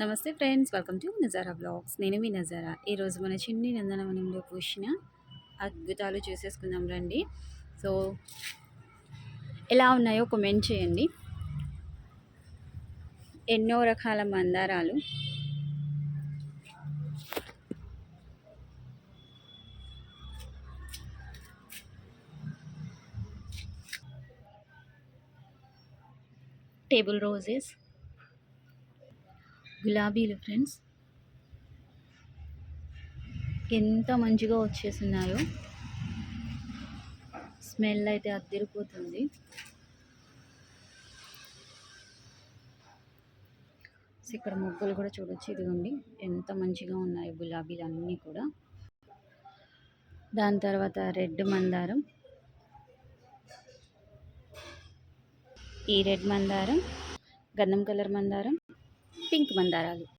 నమస్తే friends welcome to Nazara blogs. నేను మీ నజారా. ఈరోజు మన చిన్ని నందనవనంలో పూసిన అద్భుతాలు చూసేసుకుందాం రండి. సో ఎలా ఉన్నాయో కమెంట్ చేయండి. ఎన్నో రకాల మందారాలు. Table roses. గులాబీలు ఫ్రెండ్స్. ఎంత మంచిగా వచ్చేస్తున్నాయో స్మెల్ అయితే అద్దరిపోతుంది. ఇక్కడ మొగ్గలు కూడా చూడొచ్చు. ఇదిగోండి ఎంత మంచిగా ఉన్నాయి గులాబీలు అన్నీ కూడా. దాని తర్వాత రెడ్ మందారం. ఈ రెడ్ మందారం గంధం కలర్ మందారం. పింక్ మందారాలు